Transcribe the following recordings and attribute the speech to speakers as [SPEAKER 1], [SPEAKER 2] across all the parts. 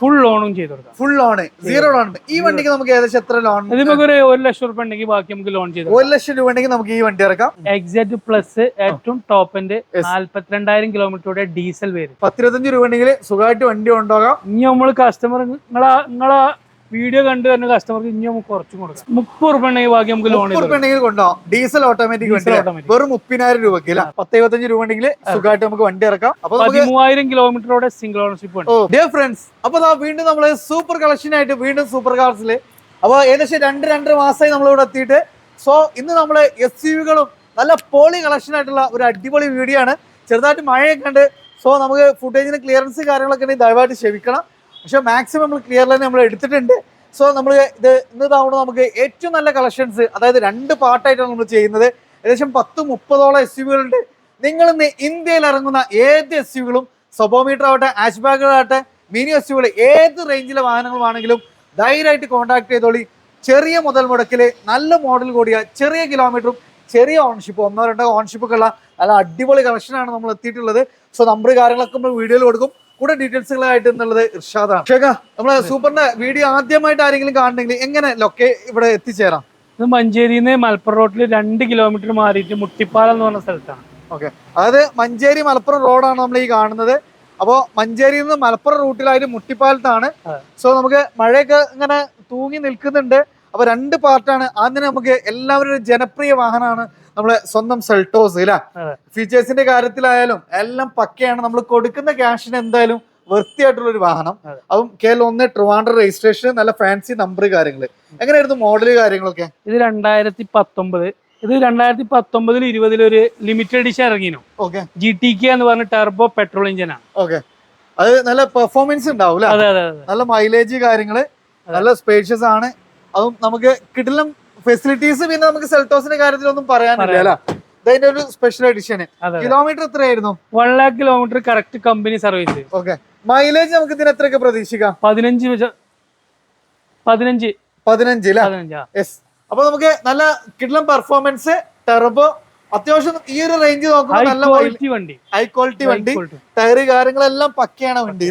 [SPEAKER 1] Full ലോണും ചെയ്ത് കൊടുക്കാം.
[SPEAKER 2] ഫുൾ ലോൺ സീറോ ലോൺ ഈ വണ്ടിക്ക് നമുക്ക് ഏകദേശം എത്ര ലോൺ
[SPEAKER 1] നമുക്ക് ഒരു ഒരു ലക്ഷം രൂപ ഉണ്ടെങ്കിൽ ബാക്കി നമുക്ക് ലോൺ ചെയ്ത്
[SPEAKER 2] ഒരു ലക്ഷം രൂപ ഉണ്ടെങ്കിൽ നമുക്ക് ഈ വണ്ടി ഇറക്കാം.
[SPEAKER 1] എക്സാറ്റ് പ്ലസ് ഏറ്റവും ടോപ്പിന്റെ നാല്പത്തിരണ്ടായിരം കിലോമീറ്ററുടെ ഡീസൽ വരും.
[SPEAKER 2] പത്തിരുപത്തഞ്ച് രൂപ ഉണ്ടെങ്കിൽ സുഖമായിട്ട് വണ്ടി കൊണ്ടുപോകാം.
[SPEAKER 1] ഇനി നമ്മൾ കസ്റ്റമർ നിങ്ങളെ നിങ്ങളെ വീഡിയോ കണ്ട് തന്നെ കസ്റ്റമർക്ക് ഇനി നമുക്ക് കുറച്ചും കൊടുക്കാം. മുപ്പത് റുപ്യ ഉണ്ടെങ്കിൽ ബാക്കി നമുക്ക് ലോൺ
[SPEAKER 2] ഉണ്ടെങ്കിൽ കൊണ്ടോ? ഡീസൽ ഓട്ടോമാറ്റിക് വണ്ടി വെറും മുപ്പതിനായിരം രൂപയ്ക്ക് പത്ത് എഴുപത്തഞ്ച് രൂപ ഉണ്ടെങ്കിൽ സുഖമായിട്ട് നമുക്ക് വണ്ടി ഇറക്കാം. അപ്പൊ
[SPEAKER 1] പതിമൂവായിരം കിലോമീറ്ററോടെ സിംഗിൾ ഓണർഷിപ്പ് ഉണ്ട്
[SPEAKER 2] ഡിയർ ഫ്രണ്ട്സ് അപ്പൊ വീണ്ടും നമ്മൾ സൂപ്പർ കളക്ഷൻ ആയിട്ട് വീണ്ടും സൂപ്പർ കാർസിൽ അപ്പൊ ഏകദേശം രണ്ട് രണ്ടര മാസമായി നമ്മൾ ഇവിടെ എത്തിയിട്ട്. സോ ഇന്ന് നമ്മൾ എസ് യുകളും നല്ല പോളി കളക്ഷൻ ആയിട്ടുള്ള ഒരു അടിപൊളി വീഡിയോ ആണ്. ചെറുതായിട്ട് മഴയൊക്കെ ഉണ്ട്. സോ നമുക്ക് ഫുട്ടേജിന് ക്ലിയറൻസ് കാര്യങ്ങളൊക്കെ ഉണ്ടെങ്കിൽ ദയവായിട്ട് ക്ഷമിക്കണം. പക്ഷെ മാക്സിമം നമ്മൾ ക്ലിയർ ലൈൻ നമ്മൾ എടുത്തിട്ടുണ്ട്. സോ നമ്മൾ ഇത് ഇന്ന് തവണ നമുക്ക് ഏറ്റവും നല്ല കളക്ഷൻസ് അതായത് രണ്ട് പാർട്ടായിട്ടാണ് നമ്മൾ ചെയ്യുന്നത്. ഏകദേശം പത്ത് മുപ്പതോളം എസ് യുകളുണ്ട് നിങ്ങൾ ഇന്ന് ഇന്ത്യയിൽ ഇറങ്ങുന്ന ഏത് എസ് യുകളും സബോമീറ്റർ ആവട്ടെ ആഷ് ബാഗുകളാവട്ടെ മിനി എസ് യുകൾ ഏത് റേഞ്ചിലെ വാഹനങ്ങളുമാണെങ്കിലും ധൈര്യമായിട്ട് കോൺടാക്ട് ചെയ്തോളി. ചെറിയ മുതൽ മുടക്കിൽ നല്ല മോഡൽ കൂടിയ ചെറിയ കിലോമീറ്ററും ചെറിയ ഓൺഷിപ്പ് ഒന്നോ രണ്ടോ ഓൺഷിപ്പൊക്കെ ഉള്ള നല്ല അടിപൊളി കളക്ഷനാണ് നമ്മൾ എത്തിയിട്ടുള്ളത്. സോ നമ്പർ കാര്യങ്ങളൊക്കെ നമ്മൾ വീഡിയോയിൽ കൊടുക്കും. കൂടെ ഡീറ്റെയിൽസുകളായിട്ട് എന്നുള്ളത് ഇർഷാദാണ്. ഷേഖ നമ്മളെ സൂപ്പറിന്റെ വീഡിയോ ആദ്യമായിട്ട് ആരെങ്കിലും കാണണമെങ്കിൽ എങ്ങനെ ലൊക്കെ ഇവിടെ എത്തിച്ചേരാം?
[SPEAKER 1] ഇത് മഞ്ചേരിയിൽ നിന്ന് മലപ്പുറം റോഡിൽ രണ്ട് കിലോമീറ്റർ മാറിയിട്ട് മുട്ടിപ്പാലം എന്ന് പറഞ്ഞ സ്ഥലത്താണ്.
[SPEAKER 2] ഓക്കെ. അതായത് മഞ്ചേരി മലപ്പുറം റോഡാണ് നമ്മൾ ഈ കാണുന്നത്. അപ്പോൾ മഞ്ചേരിയിൽ നിന്ന് മലപ്പുറം റൂട്ടിലായിട്ട് മുട്ടിപ്പാലത്താണ്. സോ നമുക്ക് മഴയൊക്കെ ഇങ്ങനെ തൂങ്ങി നിൽക്കുന്നുണ്ട്. അപ്പൊ രണ്ട് പാർട്ടാണ് ആദ്യം നമുക്ക് എല്ലാവരും ഒരു ജനപ്രിയ വാഹനമാണ്. നമ്മളെ സ്വന്തം സെൽട്ടോസ് ഇല്ല? ഫീച്ചേഴ്സിന്റെ കാര്യത്തിലായാലും എല്ലാം പക്കയാണ്. നമ്മൾ കൊടുക്കുന്ന ക്യാഷിന് എന്തായാലും വൃത്തിയായിട്ടുള്ള ഒരു വാഹനം.
[SPEAKER 1] അതും.
[SPEAKER 2] കെ ഒന്ന് ട്രിവാൻഡ്ര രജിസ്ട്രേഷൻ നല്ല ഫാൻസി നമ്പർ കാര്യങ്ങൾ എങ്ങനെയായിരുന്നു മോഡൽ കാര്യങ്ങളൊക്കെ?
[SPEAKER 1] ഇത് രണ്ടായിരത്തി പത്തൊമ്പത് ഇത് രണ്ടായിരത്തി പത്തൊമ്പതിൽ ഇരുപതിൽ ഒരു ലിമിറ്റഡ് എഡിഷൻ ഇറങ്ങിനു.
[SPEAKER 2] ഓക്കെ.
[SPEAKER 1] ജി ടി കെ എന്ന് പറഞ്ഞ ടെർബോ പെട്രോൾ എഞ്ചിൻ ആണ്.
[SPEAKER 2] ഓക്കെ. അത് നല്ല പെർഫോമൻസ് ഉണ്ടാവും നല്ല മൈലേജ് കാര്യങ്ങൾ. നല്ല സ്പേഷ്യസ് ആണ്. അതും നമുക്ക് കിടിലം ഫെസിലിറ്റീസ് പിന്നെ നമുക്ക് സെൽട്ടോസിന്റെ കാര്യത്തിലൊന്നും പറയാനില്ല അല്ല? ഇതിന്റെ ഒരു സ്പെഷ്യൽ എഡിഷൻ കിലോമീറ്റർ എത്രയായിരുന്നു?
[SPEAKER 1] One lakh kilometre correct company service
[SPEAKER 2] okay mileage നമുക്ക് ഇതിന് എത്രയൊക്കെ പ്രതീക്ഷിക്കാം?
[SPEAKER 1] പതിനഞ്ച് പതിനഞ്ച്.
[SPEAKER 2] പതിനഞ്ച് യെസ് അപ്പൊ നമുക്ക് നല്ല കിടിലം പെർഫോമൻസ് ടെർബോ അത്യാവശ്യം ഈ ഒരു റേഞ്ച് നോക്കുമ്പോൾ നല്ല
[SPEAKER 1] ക്വാളിറ്റി വണ്ടി.
[SPEAKER 2] ഹൈ ക്വാളിറ്റി വണ്ടി. ടയർ കാര്യങ്ങളെല്ലാം പക്കയാണ് വണ്ടി.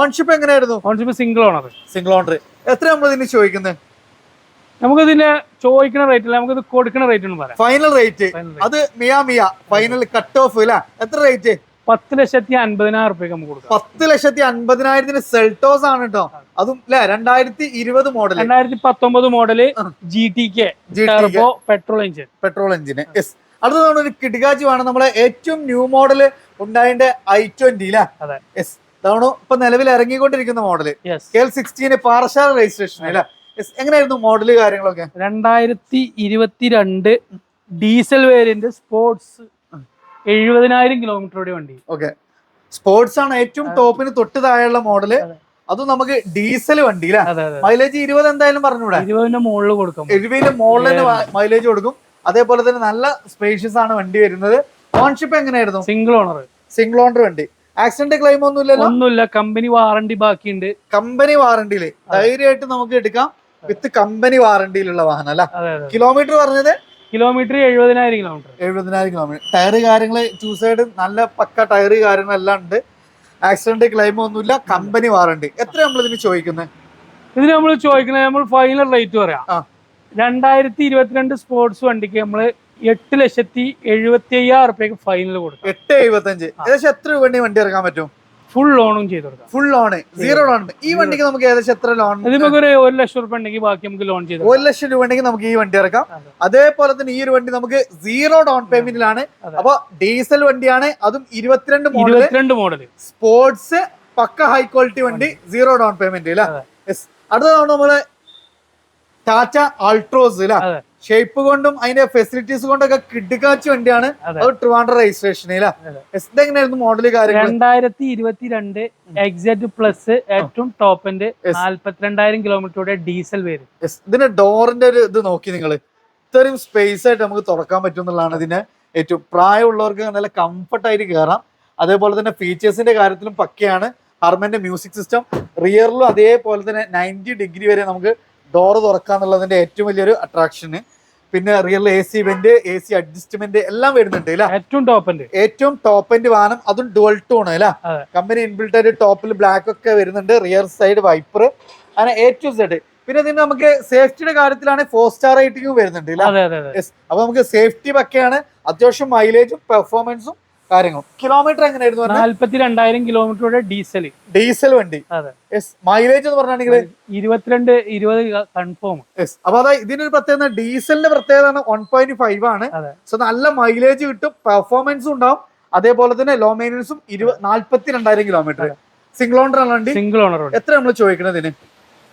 [SPEAKER 2] ഓൺഷിപ്പ് എങ്ങനെയായിരുന്നു?
[SPEAKER 1] Ownership single owner
[SPEAKER 2] single owner എത്ര നമ്മൾ ഇതിന് ചോദിക്കുന്നത്
[SPEAKER 1] നമുക്ക് ഇതിന്റെ ചോദിക്കുന്ന റേറ്റില്ല നമുക്ക് ഇത് കൊടുക്കുന്ന റേറ്റ് ഒന്ന് പറയാം
[SPEAKER 2] ഫൈനൽ റേറ്റ് അത് മിയാ മിയ ഫൈനൽ കട്ട് ഓഫ് അല്ലേ എത്ര റേറ്റ്
[SPEAKER 1] പത്ത് ലക്ഷത്തി അൻപതിനായിരം റുപ്യക്ക് നമുക്ക് കൊടുക്കാം.
[SPEAKER 2] പത്ത് ലക്ഷത്തി അൻപതിനായിരത്തിന് സെൽട്ടോസ് ആണ് കേട്ടോ അതും അല്ലെ രണ്ടായിരത്തി ഇരുപത് മോഡൽ
[SPEAKER 1] രണ്ടായിരത്തി പത്തൊമ്പത്
[SPEAKER 2] model.
[SPEAKER 1] G T K petrol engine
[SPEAKER 2] petrol എഞ്ചിന് യെസ് അടുത്ത തവണ ഒരു കിടുകാച്ചി ആണ് നമ്മളെ ഏറ്റവും ന്യൂ മോഡൽ ഉണ്ടായതിന്റെ ഐ ട്വന്റി അല്ലേ
[SPEAKER 1] അതെ.
[SPEAKER 2] യെസ് തവണ ഇപ്പൊ നിലവിൽ ഇറങ്ങിക്കൊണ്ടിരിക്കുന്ന model K L sixteen Parassala registration അല്ലേ എങ്ങനെയായിരുന്നു മോഡൽ കാര്യങ്ങളൊക്കെ?
[SPEAKER 1] രണ്ടായിരത്തി ഇരുപത്തിരണ്ട് ഡീസൽ വേരിയന്റ് സ്പോർട്സ് എഴുപതിനായിരം കിലോമീറ്ററുടെ വണ്ടി.
[SPEAKER 2] ഓക്കെ. സ്പോർട്സ് ആണ് ഏറ്റവും ടോപ്പിന് തൊട്ട് താഴെയുള്ള മോഡൽ
[SPEAKER 1] അതെ.
[SPEAKER 2] നമുക്ക് ഡീസൽ വണ്ടി മൈലേജ് ഇരുപത് എന്തായാലും പറഞ്ഞൂടെ
[SPEAKER 1] ഇരുപതിന്റെ മുകളിൽ കൊടുക്കും.
[SPEAKER 2] എഴുപതിന്റെ മുകളിൽ മൈലേജ് കൊടുക്കും. അതേപോലെ തന്നെ നല്ല സ്പേഷ്യസ് ആണ് വണ്ടി വരുന്നത്. ഓൺഷിപ്പ് എങ്ങനെയായിരുന്നു?
[SPEAKER 1] സിംഗിൾ ഓണർ
[SPEAKER 2] സിംഗിൾ ഓണർ വണ്ടി. ആക്സിഡന്റ് ക്ലെയിം ഒന്നും ഇല്ലല്ലോ
[SPEAKER 1] ഒന്നുമില്ല. കമ്പനി വാറണ്ടി ബാക്കിയുണ്ട്.
[SPEAKER 2] കമ്പനി വാറണ്ടിയിൽ ധൈര്യമായിട്ട് നമുക്ക് എടുക്കാം. വിത്ത് കമ്പനി വാറണ്ടിയിലുള്ള വാഹനം അല്ല?
[SPEAKER 1] അതെ അതെ
[SPEAKER 2] കിലോമീറ്റർ പറഞ്ഞത്?
[SPEAKER 1] കിലോമീറ്റർ എഴുപതിനായിരം കിലോമീറ്റർ
[SPEAKER 2] എഴുപതിനായിരം കിലോമീറ്റർ ടയർ കാര്യങ്ങൾ ചൂസ് ചെയ്ത് നല്ല പക്ക ടയർ കാര്യങ്ങളെല്ലാം ഉണ്ട്. ആക്സിഡന്റ് ക്ലെയിം ഒന്നുമില്ല കമ്പനി വാറണ്ടി എത്ര നമ്മൾ ഇതിന് ചോദിക്കുന്നത്
[SPEAKER 1] ഇതിന് നമ്മൾ ചോദിക്കുന്നത് നമ്മൾ ഫൈനൽ റേറ്റ് പറയാം. രണ്ടായിരത്തി ഇരുപത്തിരണ്ട് സ്പോർട്സ് വണ്ടിക്ക് നമ്മൾ എട്ട് ലക്ഷത്തി എഴുപത്തി അയ്യായിരം റുപ്യക്ക് ഫൈനൽ കൊടുക്കും.
[SPEAKER 2] എട്ട് എഴുപത്തി അഞ്ച് ഏകദേശം എത്ര രൂപ വണ്ടി ഇറക്കാൻ പറ്റും?
[SPEAKER 1] ഫുൾ ലോണും ചെയ്ത് കൊടുക്കാം.
[SPEAKER 2] ഫുൾ ലോൺ സീറോ ലോൺ ഈ വണ്ടിക്ക് നമുക്ക് ഏകദേശം എത്ര ലോൺ
[SPEAKER 1] നമുക്ക് ഒരു ഒരു ലക്ഷം രൂപ ഉണ്ടെങ്കിൽ ബാക്കി നമുക്ക് ലോൺ ചെയ്ത്
[SPEAKER 2] ഒരു ലക്ഷം രൂപ ഉണ്ടെങ്കിൽ നമുക്ക് ഈ വണ്ടി ഇറക്കാം. അതേപോലെ തന്നെ ഈ ഒരു വണ്ടി നമുക്ക് സീറോ ഡൗൺ പേയ്മെന്റിലാണ്. അപ്പൊ ഡീസൽ വണ്ടിയാണ് അതും ഇരുപത്തിരണ്ട് മോഡൽ
[SPEAKER 1] ഇരുപത്തിരണ്ട് മോഡൽ
[SPEAKER 2] സ്പോർട്സ് പക്ക ഹൈ ക്വാളിറ്റി വണ്ടി സീറോ ഡൗൺ പേയ്മെന്റ് അല്ലേ? അടുത്തതാണ് നമ്മൾ ടാറ്റ അൾട്രോസ് അല്ലേ? ഷേപ്പ് കൊണ്ടും അതിന്റെ ഫെസിലിറ്റീസ് കൊണ്ടൊക്കെ കിടുക്കാച്ച വണ്ടിയാണ്.
[SPEAKER 1] അതെ.
[SPEAKER 2] ട്രിവാൻഡ്ര രജിസ്ട്രേഷൻ എങ്ങനെയായിരുന്നു മോഡൽ കാര്യങ്ങൾ
[SPEAKER 1] രണ്ടായിരത്തി ഇരുപത്തിരണ്ട് എക്സാറ്റ് പ്ലസ് ഏറ്റവും ടോപ്പിന്റെ. നാല്പത്തിരണ്ടായിരം കിലോമീറ്ററുടെ ഡീസൽ വരും.
[SPEAKER 2] ഇതിന്റെ ഡോറിന്റെ ഒരു ഇത് നോക്കി നിങ്ങൾ ഇത്രയും സ്പേസ് ആയിട്ട് നമുക്ക് തുറക്കാൻ പറ്റും എന്നുള്ളതാണ് ഇതിന് ഏറ്റവും പ്രായമുള്ളവർക്ക് നല്ല കംഫർട്ട് ആയിട്ട് കയറാം അതേപോലെ തന്നെ ഫീച്ചേഴ്സിന്റെ കാര്യത്തിലും പക്കയാണ്. ഹർമന്റെ മ്യൂസിക് സിസ്റ്റം റിയറിലും അതേപോലെ തന്നെ നയന്റി ഡിഗ്രി വരെ നമുക്ക് ഡോറ് തുറക്കാന്നുള്ളതിന്റെ ഏറ്റവും വലിയൊരു അട്രാക്ഷന് പിന്നെ rear A C vent A C adjustment എല്ലാം വരുന്നുണ്ട്
[SPEAKER 1] ഏറ്റവും ടോപ്പ്
[SPEAKER 2] ഏറ്റവും ടോപ്പ് എൻഡ് വാഹനം അതും ഡുവൽ ടൂൺ അല്ല. കമ്പനി ഇൻബിൽട്ട് ആയിട്ട് ടോപ്പിൽ ബ്ലാക്ക് ഒക്കെ വരുന്നുണ്ട് റിയർ സൈഡ് വൈപ്പർ അങ്ങനെ എ ടു സെഡ് പിന്നെ ഇതിന് നമുക്ക് സേഫ്റ്റിയുടെ കാര്യത്തിലാണ് ഫോർ സ്റ്റാർ റേറ്റിംഗും വരുന്നുണ്ട് അപ്പൊ നമുക്ക് സേഫ്റ്റി പക്കെയാണ് അത്യാവശ്യം മൈലേജും പെർഫോമൻസും കാര്യങ്ങളും കിലോമീറ്റർ എങ്ങനെയായിരുന്നു
[SPEAKER 1] നാല്പത്തി രണ്ടായിരം കിലോമീറ്ററുടെ ഡീസൽ
[SPEAKER 2] ഡീസൽ വണ്ടി. മൈലേജ് എന്ന് പറഞ്ഞാണെങ്കിൽ
[SPEAKER 1] ഇരുപത്തിരണ്ട് ഇരുപത് കൺഫേം
[SPEAKER 2] അപ്പൊ അതാ ഇതിനൊരു പ്രത്യേകത ഡീസലിന്റെ പ്രത്യേകത വൺ പോയിന്റ് ഫൈവ് ആണ്. സോ നല്ല മൈലേജ് കിട്ടും പെർഫോമൻസും ഉണ്ടാവും. അതേപോലെ തന്നെ ലോ മെയിനൻസും നാല്പത്തി രണ്ടായിരം കിലോമീറ്റർ സിംഗിൾ ഓണർ ആണ് വണ്ടി?
[SPEAKER 1] സിംഗിൾ ഓണർ
[SPEAKER 2] എത്ര നമ്മൾ ചോദിക്കുന്നത് ഇതിന്?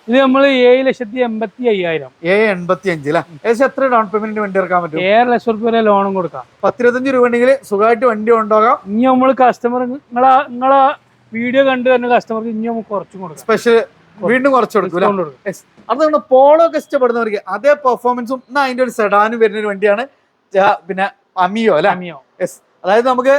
[SPEAKER 1] ഇത് നമ്മൾ ഏഴ് ലക്ഷത്തി എൺപത്തി അയ്യായിരം.
[SPEAKER 2] ഏഴ് എൺപത്തി അഞ്ച് അല്ലേ ഏകദേശം എത്ര ഡൗൺ പേയ്മെന്റ് വണ്ടി ഇറക്കാൻ പറ്റും?
[SPEAKER 1] ഏഴ് ലക്ഷം റുപ്യ വരെ ലോണും കൊടുക്കാം.
[SPEAKER 2] പത്തിരുപത്തഞ്ച് രൂപ ഉണ്ടെങ്കിൽ സുഖമായിട്ട് വണ്ടി കൊണ്ടുപോകാം.
[SPEAKER 1] ഇനി നമ്മൾ കസ്റ്റമർ നിങ്ങളെ നിങ്ങളെ വീഡിയോ കണ്ടു തന്നെ കസ്റ്റമർക്ക് ഇനി നമുക്ക് കുറച്ചും കൊടുക്കാം.
[SPEAKER 2] സ്പെഷ്യൽ വീണ്ടും കുറച്ച് കൊടുക്കും അത്. അതുകൊണ്ട് പോളോ ഒക്കെ ഇഷ്ടപ്പെടുന്നവർക്ക് അതേ പെർഫോമൻസും എന്നാ അതിന്റെ ഒരു സെഡാനും വരുന്ന ഒരു വണ്ടിയാണ് പിന്നെ അമിയോ അല്ലെ
[SPEAKER 1] അമിയോ
[SPEAKER 2] യെസ് അതായത് നമുക്ക്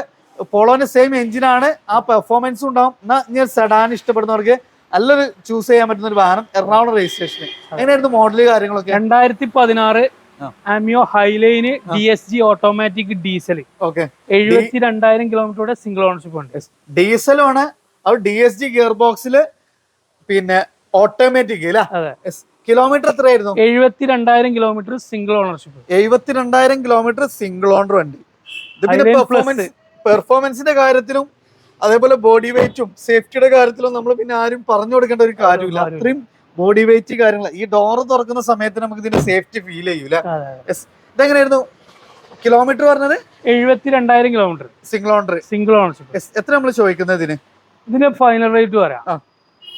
[SPEAKER 2] പോളോന്റെ സെയിം എഞ്ചിനാണ് ആ പെർഫോമൻസും ഉണ്ടാവും. എന്നാ ഇനി സെഡാൻ ഇഷ്ടപ്പെടുന്നവർക്ക് നല്ലൊരു ചൂസ് ചെയ്യാൻ പറ്റുന്ന ഒരു വാഹനം എറണാകുളം രജിസ്ട്രേഷൻ എങ്ങനെയായിരുന്നു മോഡൽ കാര്യങ്ങളൊക്കെ?
[SPEAKER 1] രണ്ടായിരത്തി പതിനാറ്. Ameo Highline D S G automatic diesel
[SPEAKER 2] okay
[SPEAKER 1] എഴുപത്തി രണ്ടായിരം കിലോമീറ്ററുടെ സിംഗിൾ ഓണർഷിപ്പ് ഉണ്ട്.
[SPEAKER 2] ഡീസലാണ് ആണ്. അത് ഡി എസ് ജി ഗിയർ ബോക്സിൽ പിന്നെ ഓട്ടോമാറ്റിക് അല്ലേ? കിലോമീറ്റർ എത്രയായിരുന്നു?
[SPEAKER 1] എഴുപത്തി രണ്ടായിരം കിലോമീറ്റർ സിംഗിൾ ഓണർഷിപ്പ്
[SPEAKER 2] എഴുപത്തിരണ്ടായിരം കിലോമീറ്റർ സിംഗിൾ ഓണർ വണ്ടി. ഇത് പിന്നെ പെർഫോമൻസ് പെർഫോമൻസിന്റെ കാര്യത്തിലും അതേപോലെ ബോഡി വെയിറ്റും സേഫ്റ്റിയുടെ കാര്യത്തിലും നമ്മൾ പിന്നെ ആരും പറഞ്ഞു കൊടുക്കേണ്ട ഒരു കാര്യമില്ല. അത്രയും ബോഡി വെയിറ്റ് കാര്യങ്ങൾ ഈ ഡോർ തുറക്കുന്ന സമയത്ത് നമുക്ക് ഇതിന്റെ സേഫ്റ്റി ഫീൽ ചെയ്യൂല ഇതെങ്ങനെയായിരുന്നു? കിലോമീറ്റർ പറഞ്ഞത്?
[SPEAKER 1] എഴുപത്തി രണ്ടായിരം kilometre
[SPEAKER 2] single owner
[SPEAKER 1] single ownership
[SPEAKER 2] എത്ര നമ്മൾ ചോദിക്കുന്നത് ഇതിന്?
[SPEAKER 1] ഇതിന്റെ ഫൈനൽ റേറ്റ് പറയാം.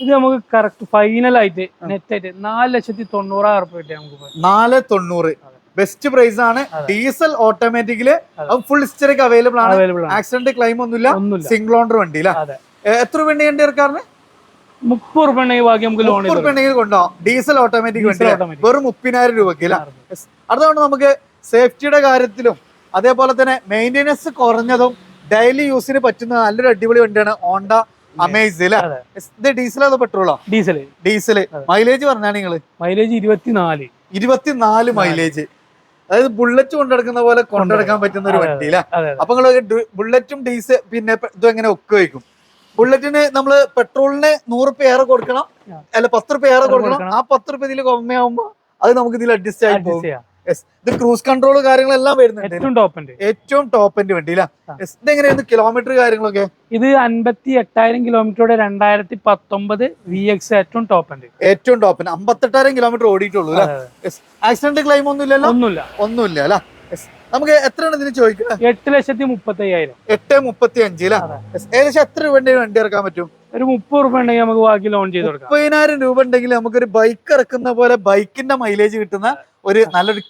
[SPEAKER 1] ഇത് നമുക്ക് കറക്റ്റ് ഫൈനൽ ആയിട്ട് നെറ്റ് ആയിട്ട് നാല് ലക്ഷത്തി തൊണ്ണൂറായിരം റുപ്യ നമുക്ക്.
[SPEAKER 2] നാല് തൊണ്ണൂറ്. ബെസ്റ്റ് പ്രൈസ് ആണ്. ഡീസൽ
[SPEAKER 1] ഓട്ടോമാറ്റിക്കിൽ.
[SPEAKER 2] ഫുൾ ഹിസ്റ്ററിക്ക് അവൈലബിൾ ആണ്. ആക്സിഡന്റ് ക്ലെയിം ഒന്നുമില്ല. സിംഗിൾ ഓണർ വണ്ടി അല്ലേ എത്ര വണ്ടി വണ്ടി ഇറക്കാറിന്
[SPEAKER 1] മുപ്പത് റുപ്യ ഉണ്ടെങ്കിൽ ബാക്കി നമുക്ക് ലോൺ
[SPEAKER 2] മുപ്പത് ഉണ്ടെങ്കിൽ കൊണ്ടുപോകാം ഡീസൽ ഓട്ടോമാറ്റിക് വണ്ടി വെറും മുപ്പതിനായിരം രൂപയ്ക്ക് അല്ല അതുകൊണ്ട് നമുക്ക് സേഫ്റ്റിയുടെ കാര്യത്തിലും അതേപോലെ തന്നെ മെയിന്റെനൻസ് കുറഞ്ഞതും ഡെയിലി യൂസിന് പറ്റുന്ന നല്ലൊരു അടിപൊളി വണ്ടിയാണ് ഓണ്ട അമേസ് ഇത് ഡീസലോ അതോ പെട്രോളോ
[SPEAKER 1] ഡീസൽ
[SPEAKER 2] ഡീസൽ മൈലേജ് പറഞ്ഞാണ് നിങ്ങൾ?
[SPEAKER 1] മൈലേജ് ഇരുപത്തിനാല്.
[SPEAKER 2] ഇരുപത്തിനാല് മൈലേജ് അതായത് ബുള്ളറ്റ് കൊണ്ടെടുക്കുന്ന പോലെ കൊണ്ടെടുക്കാൻ പറ്റുന്ന ഒരു വണ്ടി അല്ലേ അപ്പൊ നിങ്ങൾ ബുള്ളറ്റും ഡീസൽ പിന്നെ ഇതും എങ്ങനെ ഒക്കെ വയ്ക്കും? ബുള്ളറ്റിന് നമ്മൾ പെട്രോളിന് നൂറ് രൂപ ഏറെ കൊടുക്കണം അല്ല പത്ത് രൂപ ഏറെ കൊടുക്കണം. ആ പത്ത് രൂപ ഇതിൽ കൊമ്മയാവുമ്പോ അത് നമുക്ക് ഇതിൽ അഡ്ജസ്റ്റ് ആയി പോകും. ഇത് ക്രൂസ് കൺട്രോൾ കാര്യങ്ങളെല്ലാം വരുന്നുണ്ട്.
[SPEAKER 1] ഏറ്റവും ടോപ്പ് എൻഡ്
[SPEAKER 2] ഏറ്റവും വണ്ടി
[SPEAKER 1] ആ.
[SPEAKER 2] ഇതെങ്ങനെയായിരുന്നു കിലോമീറ്റർ കാര്യങ്ങളൊക്കെ?
[SPEAKER 1] ഇത് അൻപത്തി എട്ടായിരം കിലോമീറ്ററോടെ രണ്ടായിരത്തി പത്തൊമ്പത് വി എക്സ് ഏറ്റവും ടോപ്പ് എൻഡ്
[SPEAKER 2] ഏറ്റവും ടോപ്പിന് അമ്പത്തെട്ടായിരം കിലോമീറ്റർ ഓടിയിട്ടുള്ളൂ. ആക്സിഡന്റ് ക്ലെയിം ഒന്നും ഇല്ലല്ലോ
[SPEAKER 1] ഒന്നുമില്ല.
[SPEAKER 2] ഒന്നുമില്ല അല്ല? നമുക്ക് എത്രയാണ് ഇതിന് ചോദിക്കുക?
[SPEAKER 1] എട്ട് ലക്ഷത്തി മുപ്പത്തി അയ്യായിരം
[SPEAKER 2] എട്ട് മുപ്പത്തി അഞ്ച് ഏകദേശം എത്ര രൂപ വണ്ടി ഇറക്കാൻ പറ്റും?
[SPEAKER 1] ഒരു മുപ്പത് റുപ്യ ഉണ്ടെങ്കിൽ നമുക്ക് ബാക്കി ലോൺ ചെയ്ത് കൊടുക്കാം.
[SPEAKER 2] മുപ്പതിനായിരം രൂപ ഉണ്ടെങ്കിൽ നമുക്കൊരു ബൈക്ക് ഇറക്കുന്ന പോലെ ബൈക്കിന്റെ മൈലേജ് കിട്ടുന്ന ഒരു നല്ലൊരു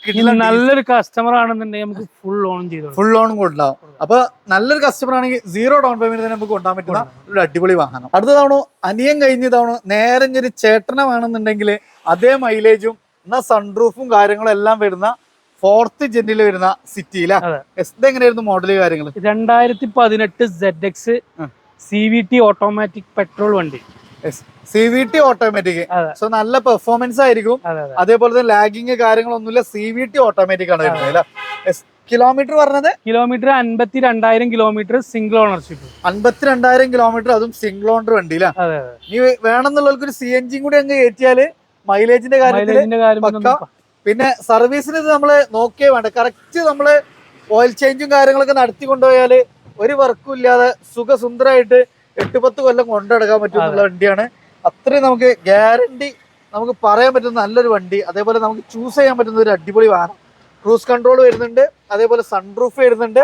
[SPEAKER 1] നല്ലൊരു കസ്റ്റമർ ആണെന്നുണ്ടെങ്കിൽ നമുക്ക് ഫുൾ ലോൺ ചെയ്ത്
[SPEAKER 2] ഫുൾ ലോൺ കൊണ്ടാവും അപ്പൊ നല്ലൊരു കസ്റ്റമർ ആണെങ്കിൽ സീറോ ഡൗൺ പേയ്മെന്റ് തന്നെ നമുക്ക് കൊണ്ടാൻ പറ്റുന്ന ഒരു അടിപൊളി വാഹനം. അടുത്ത തവണ അനിയൻ കഴിഞ്ഞ തവണ നേരെ ഒരു ചേട്ടനെ വേണമെന്നുണ്ടെങ്കിൽ അതേ മൈലേജും എന്നാ സൺറൂഫും കാര്യങ്ങളും എല്ലാം വരുന്ന ഫോർത്ത് ജെന്നിൽ വരുന്ന സിറ്റിയിലാ എങ്ങനെയായിരുന്നു മോഡൽ കാര്യങ്ങൾ
[SPEAKER 1] രണ്ടായിരത്തി പതിനെട്ട് Z X. C V T automatic petrol വണ്ടി.
[SPEAKER 2] C V T automatic so നല്ല പെർഫോമൻസ് ആയിരിക്കും.
[SPEAKER 1] അതെ അതെ.
[SPEAKER 2] അതേപോലെ തന്നെ ലാഗിങ് കാര്യങ്ങളൊന്നുമില്ല. സി വി ടി ഓട്ടോമാറ്റിക് ആണ് വരുന്നത് കിലോമീറ്റർ പറഞ്ഞത്
[SPEAKER 1] കിലോമീറ്റർ അൻപത്തി രണ്ടായിരം കിലോമീറ്റർ സിംഗിൾ ഓണർഷിപ്പ്
[SPEAKER 2] അൻപത്തി രണ്ടായിരം കിലോമീറ്റർ അതും സിംഗിൾ ഓണർ വണ്ടി ഇനി വേണമെന്നുള്ളവർക്ക് ഒരു സി എൻ ജിയും കൂടി അങ്ങ് കയറ്റിയാൽ മൈലേജിന്റെ കാര്യത്തിൽ
[SPEAKER 1] കാര്യം
[SPEAKER 2] പിന്നെ സർവീസിന് ഇത് നമ്മൾ നോക്കിയേ വേണ്ട. കറക്റ്റ് നമ്മൾ ഓയിൽ ചേഞ്ചും കാര്യങ്ങളൊക്കെ നടത്തി കൊണ്ടുപോയാൽ ഒരു വർക്കും ഇല്ലാതെ സുഖസുന്ദരമായിട്ട് എട്ട് പത്ത് കൊല്ലം കൊണ്ടുനടക്കാൻ പറ്റുന്ന വണ്ടിയാണ്. അത്രയും നമുക്ക് ഗ്യാരണ്ടി നമുക്ക് പറയാൻ പറ്റുന്ന നല്ലൊരു വണ്ടി. അതേപോലെ നമുക്ക് ചൂസ് ചെയ്യാൻ പറ്റുന്ന ഒരു അടിപൊളി വാഹനം. ക്രൂസ് കൺട്രോൾ വരുന്നുണ്ട്. അതേപോലെ സൺറൂഫ് വരുന്നുണ്ട്.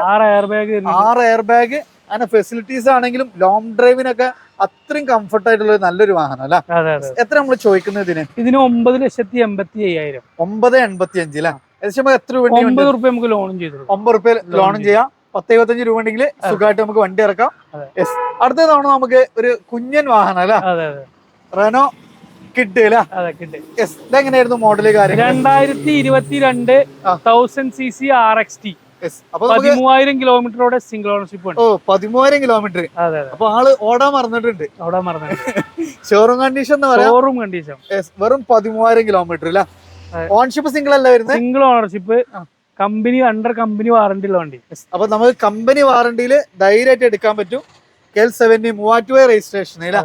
[SPEAKER 1] ആറ് എയർ ബാഗ്
[SPEAKER 2] അങ്ങനെ ഫെസിലിറ്റീസ് ആണെങ്കിലും ലോങ് ഡ്രൈവിനൊക്കെ അത്രയും കംഫർട്ട് ആയിട്ടുള്ള നല്ലൊരു വാഹനം അല്ല? എത്ര നമ്മൾ ചോദിക്കുന്നത് ഇതിന്?
[SPEAKER 1] ഇതിന് ഒമ്പത് ലക്ഷത്തി എൺപത്തി അയ്യായിരം.
[SPEAKER 2] ഒമ്പത് എൺപത്തി അഞ്ച് അല്ലേ? ഏകദേശം എത്ര രൂപ വണ്ടി
[SPEAKER 1] ഒമ്പത് റുപ്യ നമുക്ക് ലോണും ചെയ്തു
[SPEAKER 2] ഒമ്പത് റുപ്യ ലോണും ചെയ്യാം. പത്ത് ഇരുപത്തഞ്ച് രൂപ ഉണ്ടെങ്കിൽ സുഖമായിട്ട് നമുക്ക് വണ്ടി ഇറക്കാം. യെസ് അടുത്ത തവണ നമുക്ക് ഒരു കുഞ്ഞൻ വാഹനം അല്ല? റെനോ കിഡ് യെസ് ഇതെങ്ങനെയായിരുന്നു മോഡൽ കാര്യങ്ങൾ
[SPEAKER 1] രണ്ടായിരത്തി ഇരുപത്തി രണ്ട്
[SPEAKER 2] ആ.
[SPEAKER 1] Thousand C C R X T പതിമൂവായിരം കിലോമീറ്ററോടെ സിംഗിൾ ഓണർഷിപ്പ് ഉണ്ട്.
[SPEAKER 2] ഓ പതിമൂവായിരം കിലോമീറ്റർ അപ്പൊ ആൾ ഓടാൻ മറന്നിട്ടുണ്ട്.
[SPEAKER 1] ഓടാൻ മറന്നിട്ടുണ്ട്.
[SPEAKER 2] ഷോറൂം കണ്ടീഷൻ എന്ന് പറയാം.
[SPEAKER 1] ഷോറൂം കണ്ടീഷൻ
[SPEAKER 2] വെറും പതിമൂവായിരം കിലോമീറ്റർ അല്ല? ഓണർഷിപ്പ് സിംഗിൾ അല്ല വരുന്നത്?
[SPEAKER 1] Single ownership. Company under company warranty ഉള്ള വണ്ടി.
[SPEAKER 2] അപ്പൊ നമുക്ക് കമ്പനി വാറണ്ടിയിൽ ധൈര്യമായിട്ട് എടുക്കാൻ പറ്റും. K L seventy Muvattupuzha registration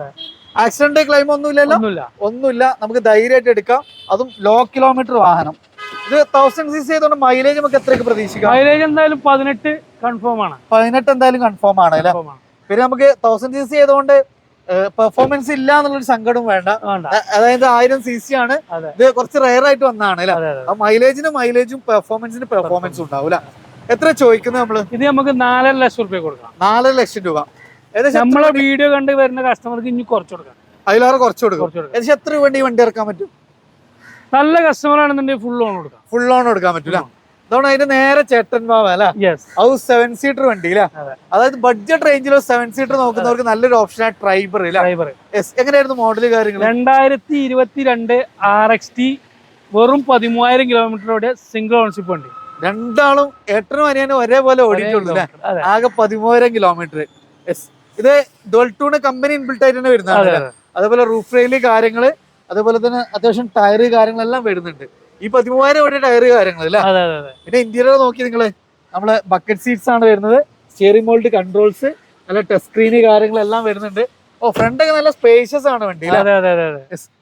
[SPEAKER 2] accident claim ഒന്നും ഇല്ലല്ലോ?
[SPEAKER 1] ഒന്നുമില്ല.
[SPEAKER 2] ഒന്നുമില്ല. നമുക്ക് ധൈര്യമായിട്ട് എടുക്കാം. അതും ലോ കിലോമീറ്റർ വാഹനം. ഇത് തൗസൻഡ് സി സി ആയതുകൊണ്ട് മൈലേജ് നമുക്ക് എത്രയൊക്കെ പ്രതീക്ഷിക്കാം?
[SPEAKER 1] മൈലേജ് എന്തായാലും പതിനെട്ട് കൺഫേം ആണ്.
[SPEAKER 2] പതിനെട്ട് എന്തായാലും കൺഫേം ആണ് അല്ലേ. പിന്നെ നമുക്ക് തൗസൻഡ് സി സി ആയതുകൊണ്ട് പെർഫോമൻസ് ഇല്ല എന്നുള്ളൊരു സങ്കടം വേണ്ട.
[SPEAKER 1] വേണ്ട.
[SPEAKER 2] അതായത് ആയിരം സി സി ആണ്. ഇത് കുറച്ച് റയർ ആയിട്ട് വന്നതാണ് അല്ലേ? മൈലേജിന് മൈലേജും പെർഫോമൻസിന് പെർഫോമൻസും ഉണ്ടാവൂല. എത്ര ചോദിക്കുന്നത് നമ്മൾ?
[SPEAKER 1] ഇത് നമുക്ക് നാലര ലക്ഷം രൂപ കൊടുക്കാം.
[SPEAKER 2] നാലര ലക്ഷം രൂപ. ഏകദേശം
[SPEAKER 1] നമ്മളെ വീഡിയോ കണ്ട് വരുന്ന കസ്റ്റമർക്ക് ഇനി കുറച്ച് കൊടുക്കാം.
[SPEAKER 2] അതിലേറെ കുറച്ച് കൊടുക്കും. ഏകദേശം എത്ര രൂപ ഈ വണ്ടി ഇറക്കാൻ പറ്റും?
[SPEAKER 1] നല്ല കസ്റ്റമർ ആണെന്നുണ്ടെങ്കിൽ ഫുൾ ലോൺ കൊടുക്കാം.
[SPEAKER 2] ഫുൾ ഓൺ കൊടുക്കാൻ പറ്റൂല. അതുകൊണ്ട് അതിന്റെ നേരെ ചേട്ടൻ ബാബ അല്ലെ? അത് സെവൻ സീറ്റർ വണ്ടി അല്ലേ അതായത് ബഡ്ജറ്റ് റേഞ്ചിലോ സെവൻ സീറ്റർ നോക്കുന്നവർക്ക് നല്ലൊരു ഓപ്ഷനാണ് ട്രൈബർ Yes. എങ്ങനെയായിരുന്നു മോഡൽ കാര്യങ്ങൾ
[SPEAKER 1] രണ്ടായിരത്തി ഇരുപത്തി രണ്ട് ആർ എക്സ് ടി വെറും പതിമൂവായിരം കിലോമീറ്ററോടെ സിംഗിൾ ഓൺഷിപ്പ് വണ്ടി.
[SPEAKER 2] രണ്ടാളും ഏട്ടനും അനിയനും ഒരേപോലെ ഓടിയിട്ടുള്ളൂ ആകെ പതിമൂവായിരം കിലോമീറ്റർ ഇത് ഡോൾട്ടൂണ് കമ്പനി ഇൻബിൽട്ട് ആയിട്ട് തന്നെ
[SPEAKER 1] വരുന്നത്
[SPEAKER 2] വരുന്നതാണ് അതേപോലെ റൂഫ് റെയിൽ കാര്യങ്ങൾ അതേപോലെ തന്നെ അത്യാവശ്യം ടയർ കാര്യങ്ങളെല്ലാം വരുന്നുണ്ട്. ഈ പതിമൂവായിരം കോടി ടയർ
[SPEAKER 1] അതെ
[SPEAKER 2] പിന്നെ ഇന്റീരിയർ നോക്കി നിങ്ങൾ നമ്മൾ ബക്കറ്റ് സീറ്റ്സ് ആണ് വരുന്നത്. സ്റ്റിയറിംഗ് മോൾഡ് കൺട്രോൾസ് നല്ല ടച്ച് സ്ക്രീന് കാര്യങ്ങളെല്ലാം വരുന്നുണ്ട്. ഓ ഫ്രണ്ട് ഒക്കെ നല്ല സ്പേഷ്യസ് ആണ് വണ്ടി.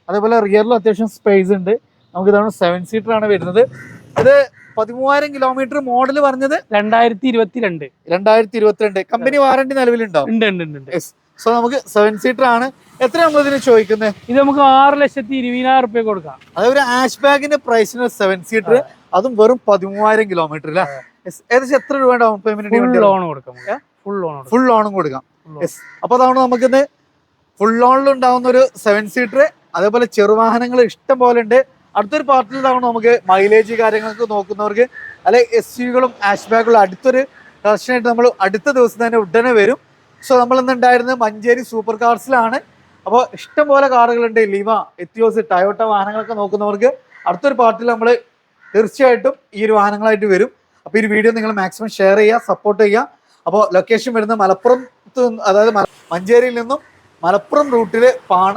[SPEAKER 2] അതേപോലെ റിയറിലും അത്യാവശ്യം സ്പേസ് ഉണ്ട്. നമുക്ക് ഇതാണ് സെവൻ സീറ്റർ ആണ് വരുന്നത്. ഇത് പതിമൂവായിരം കിലോമീറ്റർ മോഡൽ പറഞ്ഞത്
[SPEAKER 1] രണ്ടായിരത്തി ഇരുപത്തിരണ്ട്.
[SPEAKER 2] രണ്ടായിരത്തി ഇരുപത്തിരണ്ട്. കമ്പനി വാറണ്ടി നിലവിലുണ്ടോ?
[SPEAKER 1] ഉണ്ട് ഉണ്ട് ഉണ്ട്
[SPEAKER 2] സോ നമുക്ക് സെവൻ സീറ്റർ ആണ്. എത്ര നമ്മൾ ഇതിന് ചോദിക്കുന്നത്
[SPEAKER 1] ഇത് നമുക്ക് ആറ് ലക്ഷത്തി ഇരുപതിനായിരം റുപ്യ കൊടുക്കാം.
[SPEAKER 2] അതായത് ഒരു ആഷ് ബാഗിന്റെ പ്രൈസിന് സെവൻ സീറ്റർ അതും വെറും പതിമൂവായിരം കിലോമീറ്റർ അല്ലേ. ഏകദേശം എത്ര രൂപ ഡൗൺ പേയ്മെന്റ്
[SPEAKER 1] ഫുൾ ലോൺ കൊടുക്കാം. ഫുൾ ലോൺ
[SPEAKER 2] ഫുൾ ലോണും കൊടുക്കാം. അപ്പൊ അതാണ് നമുക്കിന്ന് ഫുൾ ലോണിൽ ഉണ്ടാവുന്ന ഒരു സെവൻ സീറ്റർ അതേപോലെ ചെറുവാഹനങ്ങൾ ഇഷ്ടം പോലെ ഉണ്ട്. അടുത്തൊരു പാർട്ടിൽ ഇതാവണം നമുക്ക് മൈലേജ് കാര്യങ്ങളൊക്കെ നോക്കുന്നവർക്ക് അല്ലെ എസ് യുകളും ആഷ് ബാഗുകളും അടുത്തൊരു കളക്ഷനായിട്ട് നമ്മൾ അടുത്ത ദിവസം തന്നെ ഉടനെ വരും. സോ നമ്മൾ ഇന്ന് ഉണ്ടായിരുന്നത് മഞ്ചേരി സൂപ്പർ കാർസിലാണ് അപ്പോൾ ഇഷ്ടം പോലെ കാറുകളുണ്ട്. ലിവ എത്തിയോസ് ടയോട്ട വാഹനങ്ങളൊക്കെ നോക്കുന്നവർക്ക് അടുത്തൊരു പാർട്ടിൽ നമ്മൾ തീർച്ചയായിട്ടും ഈ ഒരു വാഹനങ്ങളായിട്ട് വരും. അപ്പോൾ ഈ വീഡിയോ നിങ്ങൾ മാക്സിമം ഷെയർ ചെയ്യുക സപ്പോർട്ട് ചെയ്യുക. അപ്പോൾ ലൊക്കേഷൻ വരുന്നത് മലപ്പുറത്ത് അതായത് മഞ്ചേരിയിൽ നിന്നും മലപ്പുറം റൂട്ടിൽ പാണ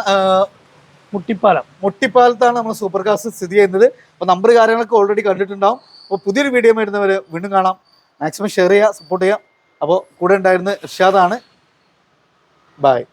[SPEAKER 1] മുട്ടിപ്പാലം.
[SPEAKER 2] മുട്ടിപ്പാലത്താണ് നമ്മൾ സൂപ്പർ കാർസ് സ്ഥിതി ചെയ്യുന്നത്. അപ്പോൾ നമ്പർ കാര്യങ്ങളൊക്കെ ഓൾറെഡി കണ്ടിട്ടുണ്ടാവും. അപ്പോൾ പുതിയൊരു വീഡിയോ വരുന്നവർ വീണ്ടും കാണാം. മാക്സിമം ഷെയർ ചെയ്യുക സപ്പോർട്ട് ചെയ്യുക. അപ്പോൾ കൂടെ ഉണ്ടായിരുന്നത് ഇർഷാദാണ്. Bye.